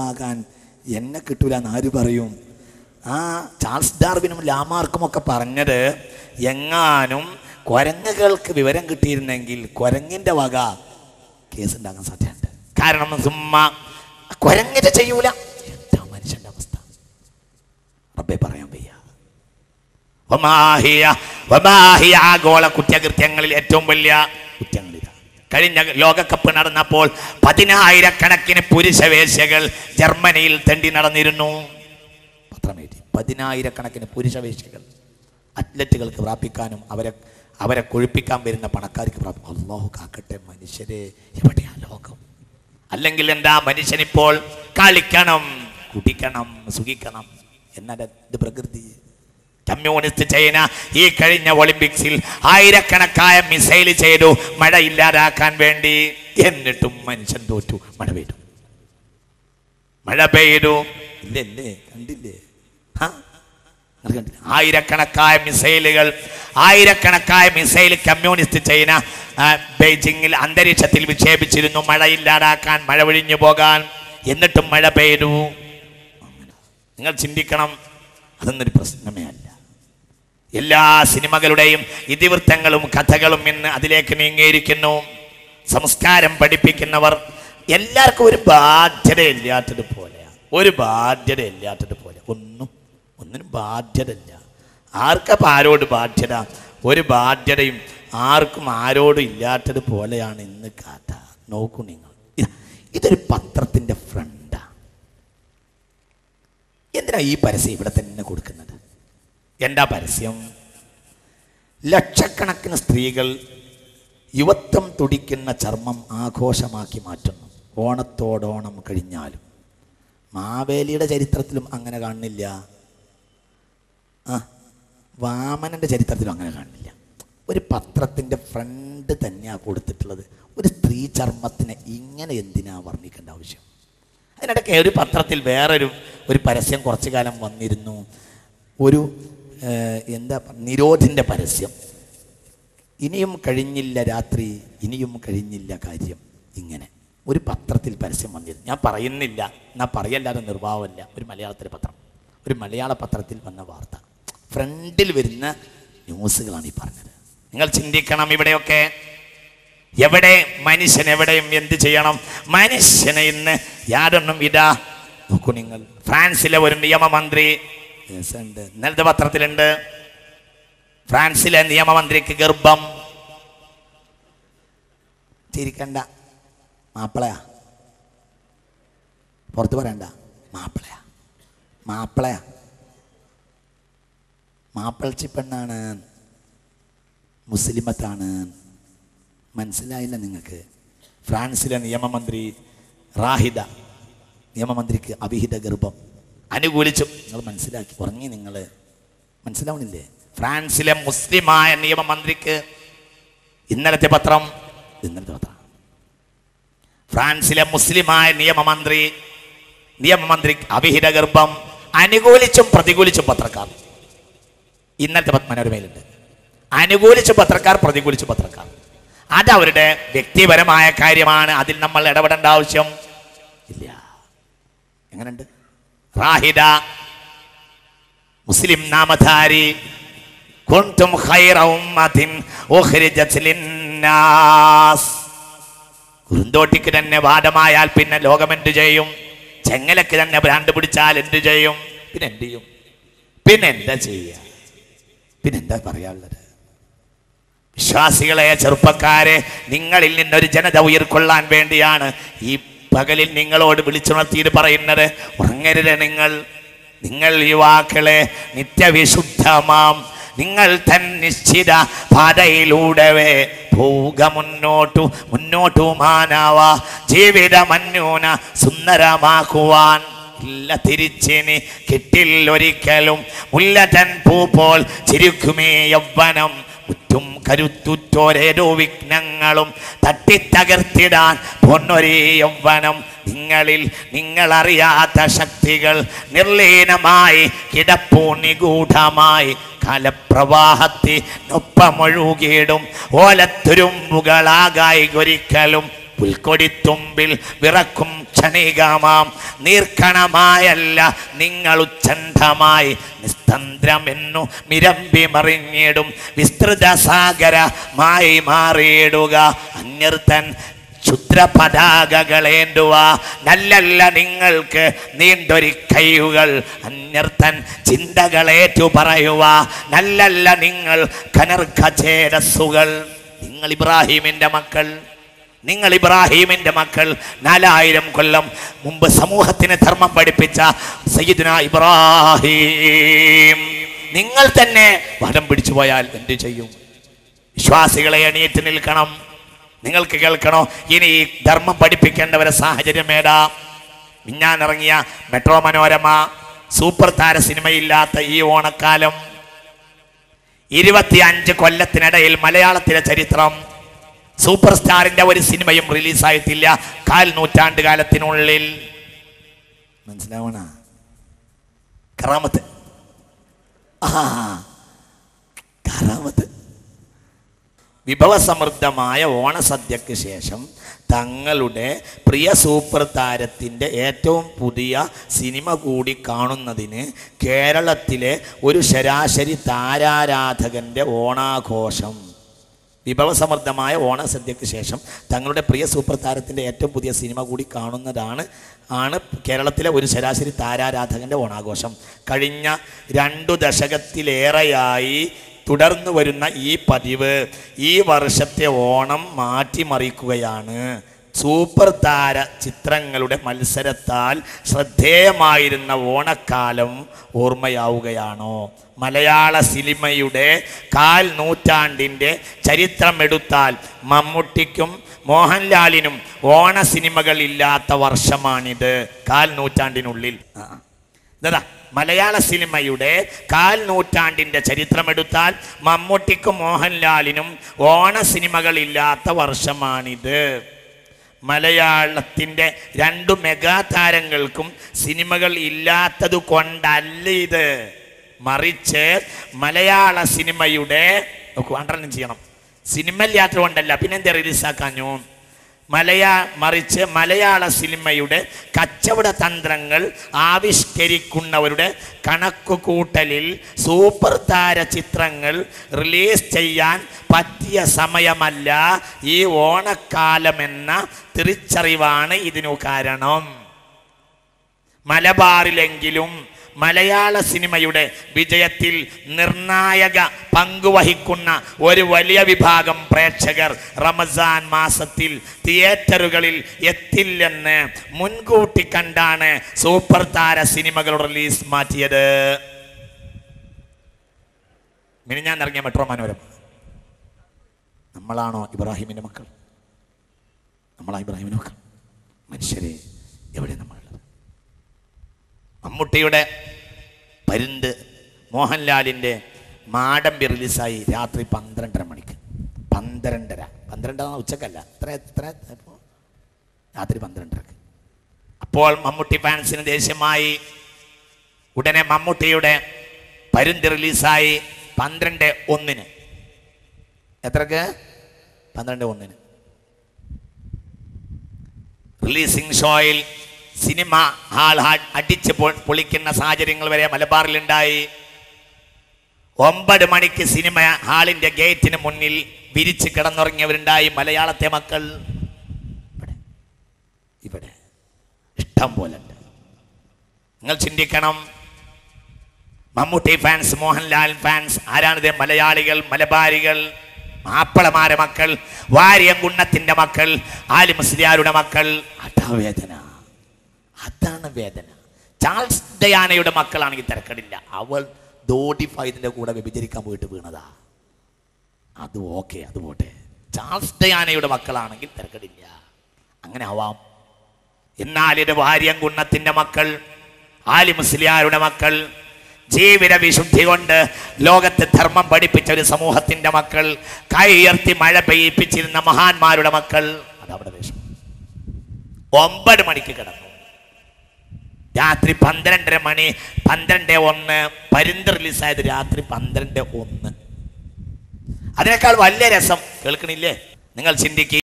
ആകാൻ എന്നെ കിട്ടൂല എന്ന് ആര് പറയും? ആ ചാൾസ് ഡാർവിനും ലാമാർക്കും ഒക്കെ പറഞ്ഞത് എങ്ങാനും കുരങ്ങുകൾക്ക് വിവരം കിട്ടിയിരുന്നെങ്കിൽ കുരങ്ങിന്റെ വക കേസ് ഉണ്ടാകാൻ സാധ്യതയുണ്ട്. കാരണം സുമ്മ കുരങ്ങിന്റെ ചെയ്യൂല. എന്താ മനുഷ്യന്റെ അവസ്ഥ? റബ്ബെ പറയാൻ വയ്യ. ഒമാഹിയ ഒമാഹിയ ആഗോള കുറ്റകൃത്യങ്ങളിൽ ഏറ്റവും വലിയ കുറ്റങ്ങളില്ല കഴിഞ്ഞ ലോകകപ്പ് നടന്നപ്പോൾ പതിനായിരക്കണക്കിന് പുരുഷവേശ്യകൾ ജർമ്മനിയിൽ തെണ്ടി നടന്നിരുന്നു. പതിനായിരക്കണക്കിന് പുരുഷവേശ്യകൾ അത്ലറ്റുകൾക്ക് പ്രാപിക്കാനും അവരെ അവരെ കൊഴുപ്പിക്കാൻ വരുന്ന പണക്കാർക്ക് പ്രാപിക്കും. അള്ളാഹു കാക്കട്ടെ മനുഷ്യരെ എവിടെയാ ലോകം. അല്ലെങ്കിൽ എന്താ മനുഷ്യനിപ്പോൾ കളിക്കണം കുടിക്കണം സുഖിക്കണം. എന്നാൽ ഇത് പ്രകൃതി കമ്മ്യൂണിസ്റ്റ് ചൈന ഈ കഴിഞ്ഞ ഒളിമ്പിക്സിൽ ആയിരക്കണക്കായ മിസൈൽ ചെയ്തു. മഴ ഇല്ലാതാക്കാൻ വേണ്ടി എന്നിട്ടും മനുഷ്യൻ തോറ്റു. മഴ പെയ്തു. മഴ പെയ്തു. ഇല്ലല്ലേ കണ്ടില്ലേ? ആയിരക്കണക്കായ മിസൈലുകൾ ആയിരക്കണക്കായ മിസൈൽ കമ്മ്യൂണിസ്റ്റ് ചൈന ബെയ്ജിങ്ങിൽ അന്തരീക്ഷത്തിൽ വിക്ഷേപിച്ചിരുന്നു. മഴ ഇല്ലാതാക്കാൻ മഴ ഒഴിഞ്ഞു പോകാൻ എന്നിട്ടും മഴ പെയ്തു. നിങ്ങൾ ചിന്തിക്കണം. അതൊന്നൊരു പ്രശ്നമേ അല്ല. എല്ലാ സിനിമകളുടെയും ഇതിവൃത്തങ്ങളും കഥകളും ഇന്ന് അതിലേക്ക് നീങ്ങിയിരിക്കുന്നു. സംസ്കാരം പഠിപ്പിക്കുന്നവർ എല്ലാവർക്കും ഒരു ബാധ്യതയില്ലാത്തതുപോലെയാണ് ഒരു ബാധ്യതയില്ലാത്തതുപോലെ. ഒന്നും ഒന്നിനും ബാധ്യതയില്ല. ആർക്കപ്പം ആരോട് ബാധ്യത? ഒരു ബാധ്യതയും ആർക്കും ആരോടും ഇല്ലാത്തതുപോലെയാണ് ഇന്ന് കഥ. നോക്കൂ നിങ്ങൾ. ഇതൊരു പത്രത്തിന്റെ ഫ്രണ്ടാണ് എന്തിനാ ഈ പരസ്യം ഇവിടെ തന്നെ കൊടുക്കുന്നത്? എന്താ പരസ്യം? ലക്ഷക്കണക്കിന് സ്ത്രീകൾ യുവത്വം തുടിക്കുന്ന ചർമ്മം ആഘോഷമാക്കി മാറ്റുന്നു. ഓണത്തോടോണം കഴിഞ്ഞാലും. മാവേലിയുടെ ചരിത്രത്തിലും അങ്ങനെ കാണുന്നില്ല ആ വാമനന്റെ ചരിത്രത്തിലും അങ്ങനെ കാണുന്നില്ല ഒരു പത്രത്തിന്റെ ഫ്രണ്ട് തന്നെയാണ് കൊടുത്തിട്ടുള്ളത്. ഒരു സ്ത്രീ ചർമ്മത്തിനെ ഇങ്ങനെ എന്തിനാ വർണിക്കേണ്ട ആവശ്യം? അതിനിടയ്ക്ക് ഒരു പത്രത്തിൽ വേറൊരു ഒരു പരസ്യം കുറച്ചു കാലം വന്നിരുന്നു. ഒരു എന്താ നിരോധിന്റെ പരസ്യം. ഇനിയും കഴിഞ്ഞില്ല രാത്രി ഇനിയും കഴിഞ്ഞില്ല കാര്യം. ഇങ്ങനെ. ഒരു പത്രത്തിൽ പരസ്യം വന്നിരുന്നു. ഞാൻ പറയുന്നില്ല. എന്നാൽ പറയല്ലാതെ നിർവാഹമല്ല. ഒരു മലയാളത്തിലെ പത്രം. ഒരു മലയാള പത്രത്തിൽ വന്ന വാർത്ത. ഫ്രണ്ടിൽ വരുന്ന ന്യൂസുകളാണ് ഈ പറഞ്ഞത്. നിങ്ങൾ ചിന്തിക്കണം ഇവിടെയൊക്കെ. എവിടെ മനുഷ്യൻ എവിടെയും എന്ത് ചെയ്യണം? മനുഷ്യനെ ഇന്ന് യാതൊന്നും ഇതാ. നോക്കൂ നിങ്ങൾ. ഫ്രാൻസിലെ ഒരു നിയമമന്ത്രി ഉണ്ട് ഇന്നലത്തെ പത്രത്തിലുണ്ട് ഫ്രാൻസിലെ നിയമമന്ത്രിക്ക് ഗർഭം. ചിരിക്കണ്ട മാപ്പിളയാ. പുറത്ത് പറയണ്ട. മാപ്പിളയാ. മാപ്പിളയാ. മാപ്പിളച്ചി പെണ്ണാണ്. മുസ്ലിമത്താണ്. മനസ്സിലായില്ല നിങ്ങൾക്ക്. ഫ്രാൻസിലെ നിയമമന്ത്രി റാഹിദ. നിയമമന്ത്രിക്ക് അവിഹിത ഗർഭം. അനുകൂലിച്ചു. നിങ്ങൾ മനസ്സിലാക്കി ഉറങ്ങി നിങ്ങൾ മനസ്സിലാവണില്ലേ? ഫ്രാൻസിലെ മുസ്ലിമായ നിയമമന്ത്രിക്ക് ഇന്നലത്തെ പത്രം. ഇന്നലത്തെ പത്രം. ഫ്രാൻസിലെ മുസ്ലിമായ നിയമമന്ത്രി നിയമമന്ത്രി അവിഹിത ഗർഭം അനുകൂലിച്ചും പ്രതികൂലിച്ചും പത്രക്കാർ. ഇന്നത്തെ പത്മനോരമയിലുണ്ട് മനോരമയിലുണ്ട് അനുകൂലിച്ചും പത്രക്കാർ പ്രതികൂലിച്ച പത്രക്കാർ. അത് അവരുടെ വ്യക്തിപരമായ കാര്യമാണ്. അതിൽ നമ്മൾ ഇടപെടേണ്ട ആവശ്യം ഇല്ല. എങ്ങനെയുണ്ട്? റാഹിദ മുസ്ലിം നാമധാരി. കുന്തും ഖൈറ ഉമ്മത്തിൻ ഉഖ്രിജത് ലിന്നാസ്. കുറുന്തോട്ടിക്ക് തന്നെ വാദമായാൽ പിന്നെ ലോകം എന്ത് ചെയ്യും? ചെങ്ങലക്ക് തന്നെ ഭ്രാന്ത് പിടിച്ചാൽ എന്ത് ചെയ്യും? പിന്നെ എന്ത് ചെയ്യും? പിന്നെ എന്താ ചെയ്യുക പിന്നെ എന്താ പറയാനുള്ളത്? വിശ്വാസികളെ ചെറുപ്പക്കാരെ നിങ്ങളിൽ നിന്നൊരു ജനത ഉയർക്കൊള്ളാൻ വേണ്ടിയാണ് ഈ പകലിൽ നിങ്ങളോട് വിളിച്ചുണർത്തിയിട്ട് പറയുന്നത് ഉറങ്ങരുത് നിങ്ങൾ. നിങ്ങൾ യുവാക്കളെ നിത്യവിശുദ്ധമാം. നിങ്ങൾ തൻ നിശ്ചിത പാതയിലൂടവേ പോവുക. മുന്നോട്ടു മുന്നോട്ടു മാനാവ. ജീവിതമന്യൂന സുന്ദരമാക്കുവാൻ. ഇല്ല തിരിച്ചിനി കിട്ടില്ലൊരിക്കലും മുല്ലതൻ പൂപ്പോൾ ചിരിക്കുമേ യൗവനം മുറ്റും കരുത്തുറ്റോരേരോ വിഘ്നങ്ങളും തട്ടിത്തകർത്തിടാൻ പൊന്നൊരേ യൗവനം. നിങ്ങളിൽ നിങ്ങളറിയാത്ത ശക്തികൾ നിർലീനമായി കിടപ്പൂ നിഗൂഢമായി കാലപ്രവാഹത്തിനൊപ്പമൊഴുകിയിടും ഓലത്തുരുമ്പുകളാകായി ഒരിക്കലും പുൽക്കൊടിത്തുമ്പിൽ വിറക്കും ക്ഷണികമാം നീർക്കണമായല്ല നിങ്ങൾ ഉച്ഛണ്ഡമായി നിസ്തന്ത്രമെന്നു മിരമ്പി മറിഞ്ഞിടും. വിസ്തൃത സാഗരമായി മാറിയിടുക. അന്യർത്തൻ ക്ഷുദ്ര പതാകകളേന്തുവ നല്ലല്ല നിങ്ങൾക്ക് നീണ്ടൊരു കൈയുകൾ അന്യർത്ഥൻ ചിന്തകളേറ്റു പറയുക നല്ലല്ല നിങ്ങൾ കനർഖചേരസുകൾ നിങ്ങൾ ഇബ്രാഹിമിന്റെ മക്കൾ. നിങ്ങൾ ഇബ്രാഹീമിന്റെ മക്കൾ നാലായിരം കൊല്ലം മുമ്പ് സമൂഹത്തിന് ധർമ്മം പഠിപ്പിച്ച സയ്യിദിന ഇബ്രാഹീം. നിങ്ങൾ തന്നെ വടം പിടിച്ചു പോയാൽ എന്ത് ചെയ്യും? വിശ്വാസികളെ എണീറ്റ് നിൽക്കണം. നിങ്ങൾക്ക് കേൾക്കണോ? ഇനി ധർമ്മം പഠിപ്പിക്കേണ്ടവരെ സാഹചര്യം ഏതാ? മിഞ്ഞാനിറങ്ങിയ മെട്രോ മനോരമ സൂപ്പർ താര സിനിമയില്ലാത്ത ഈ ഓണക്കാലം. ഇരുപത്തിയഞ്ച് കൊല്ലത്തിനിടയിൽ മലയാളത്തിലെ ചരിത്രം സൂപ്പർ സ്റ്റാറിന്റെ ഒരു സിനിമയും റിലീസായിട്ടില്ല. കാൽ നൂറ്റാണ്ട് കാലത്തിനുള്ളിൽ മനസ്സിലാവണ? കറാമത്ത്. ആ കറാമത്ത്. വിഭവസമൃദ്ധമായ ഓണസദ്യക്ക് ശേഷം തങ്ങളുടെ പ്രിയ സൂപ്പർ താരത്തിന്റെ ഏറ്റവും പുതിയ സിനിമ കൂടി കാണുന്നതിന് കേരളത്തിലെ ഒരു ശരാശരി താരാരാധകന്റെ ഓണാഘോഷം. വിഭവസമൃദ്ധമായ ഓണസദ്യക്ക് ശേഷം തങ്ങളുടെ പ്രിയ സൂപ്പർ താരത്തിന്റെ ഏറ്റവും പുതിയ സിനിമ കൂടി കാണുന്നതാണ് ആണ് കേരളത്തിലെ ഒരു ശരാശരി താരാരാധകന്റെ ഓണാഘോഷം. കഴിഞ്ഞ രണ്ടു ദശകത്തിലേറെയായി തുടർന്നു വരുന്ന ഈ പതിവ് ഈ വർഷത്തെ ഓണം മാറ്റിമറിക്കുകയാണ്. സൂപ്പർ താര ചിത്രങ്ങളുടെ മത്സരത്താൽ ശ്രദ്ധേയമായിരുന്ന ഓണക്കാലം ഓർമ്മയാവുകയാണോ? മലയാള സിനിമയുടെ കാൽ നൂറ്റാണ്ടിന്റെ ചരിത്രമെടുത്താൽ മമ്മൂട്ടിക്കും മോഹൻലാലിനും ഓണ സിനിമകൾ ഇല്ലാത്ത വർഷമാണിത്. കാൽ നൂറ്റാണ്ടിനുള്ളിൽ. ഇതാ മലയാള സിനിമയുടെ കാൽ നൂറ്റാണ്ടിന്റെ ചരിത്രമെടുത്താൽ മമ്മൂട്ടിക്കും മോഹൻലാലിനും ഓണ സിനിമകളില്ലാത്ത വർഷമാണിത്. മലയാളത്തിന്റെ രണ്ടു മെഗാ താരങ്ങൾക്കും സിനിമകൾ ഇല്ലാത്തത് കൊണ്ടല്ല ഇത്. മറിച്ച് മലയാള സിനിമയുടെ നോക്കൂ അണ്ടർലൈൻ ചെയ്യണം. സിനിമ ഇല്ലാത്തത് കൊണ്ടല്ല. പിന്നെന്താ റിലീസാക്കാഞ്ഞു മലയാ മറിച്ച് മലയാള സിനിമയുടെ കച്ചവട തന്ത്രങ്ങൾ ആവിഷ്കരിക്കുന്നവരുടെ കണക്കുകൂട്ടലിൽ സൂപ്പർ താര ചിത്രങ്ങൾ റിലീസ് ചെയ്യാൻ പറ്റിയ സമയമല്ല ഈ ഓണക്കാലമെന്ന തിരിച്ചറിവാണ് ഇതിനു കാരണം. മലബാറിലെങ്കിലും മലയാള സിനിമയുടെ വിജയത്തിൽ നിർണായക പങ്കുവഹിക്കുന്ന ഒരു വലിയ വിഭാഗം പ്രേക്ഷകർ റമസാൻ മാസത്തിൽ തിയേറ്ററുകളിൽ എത്തില്ലെന്ന് മുൻകൂട്ടി കണ്ടാണ് സൂപ്പർ താര സിനിമകൾ റിലീസ് മാറ്റിയത്. മിനിഞ്ഞാൻ ഇറങ്ങിയ മെട്രോ മനോരമ. നമ്മളാണോ ഇബ്രാഹിമിന്റെ മക്കൾ? നമ്മളാ ഇബ്രാഹിമിന്റെ മക്കൾ? മനുഷ്യരെ എവിടെ നമ്മളുള്ളത് മമ്മൂട്ടിയുടെ പരുന്ത് മോഹൻലാലിന്റെ മാടമ്പി റിലീസായി രാത്രി പന്ത്രണ്ടര മണിക്ക്. പന്ത്രണ്ടര. പന്ത്രണ്ടര ഉച്ചക്കല്ല. എത്ര എത്ര രാത്രി പന്ത്രണ്ടരക്ക്. അപ്പോൾ മമ്മൂട്ടി ഫാൻസിന് ദേഷ്യമായി. ഉടനെ മമ്മൂട്ടിയുടെ പരുന്ത് റിലീസായി പന്ത്രണ്ട് ഒന്നിന്. എത്രക്ക്? പന്ത്രണ്ട് ഒന്നിന്. റിലീസിംഗ് ഷോയിൽ സിനിമ ഹാൾ അടിച്ച് പൊളിക്കുന്ന സാഹചര്യങ്ങൾ വരെ മലബാറിലുണ്ടായി. ഒമ്പത് മണിക്ക് സിനിമ ഹാളിന്റെ ഗേറ്റിന് മുന്നിൽ വിരിച്ച് കിടന്നുറങ്ങിയവരുണ്ടായി മലയാളത്തെ മക്കൾ. ഇവിടെ ഇഷ്ടം പോലെ നിങ്ങൾ ചിന്തിക്കണം. മമ്മൂട്ടി ഫാൻസ് മോഹൻലാൽ ഫാൻസ് ആരാണിത്? മലയാളികൾ മലബാരികൾ മാപ്പിളമാരെ മക്കൾ വാര്യംകുണ്ണത്തിന്റെ മക്കൾ ആലിമസ്ലിയാരുടെ മക്കൾ. അതാ വേദന. അതാണ് വേദന. ചാൾസ് ഡയാനയുടെ മക്കളാണെങ്കിൽ തിരക്കടില്ല. അവൾ ദോഡി ഫൈദിന്റെ കൂടെ വ്യഭിചരിക്കാൻ പോയിട്ട് വീണതാ. അത് ഓക്കെ അത് പോട്ടെ. ചാൾസ് ഡയാനയുടെ മക്കളാണെങ്കിൽ തിരക്കടില്ല. അങ്ങനെ ആവാം. എന്നാൽ ഇത് വാര്യംകുണ്ണത്തിന്റെ മക്കൾ ആലി മുസ്ലിയാരുടെ മക്കൾ ജീവിത വിശുദ്ധി കൊണ്ട് ലോകത്ത് ധർമ്മം പഠിപ്പിച്ച ഒരു സമൂഹത്തിന്റെ മക്കൾ കൈയർത്തി മഴ പെയ്യിപ്പിച്ചിരുന്ന മഹാന്മാരുടെ മക്കൾ അതവിടെ വേഷം. ഒമ്പത് മണിക്ക് കിടന്നു രാത്രി പന്ത്രണ്ടര മണി പന്ത്രണ്ട് ഒന്ന് പരുന്ത് റിലീസായത് രാത്രി പന്ത്രണ്ട് ഒന്ന്. അതിനേക്കാൾ വലിയ രസം കേൾക്കണില്ലേ? നിങ്ങൾ ചിന്തിക്കുക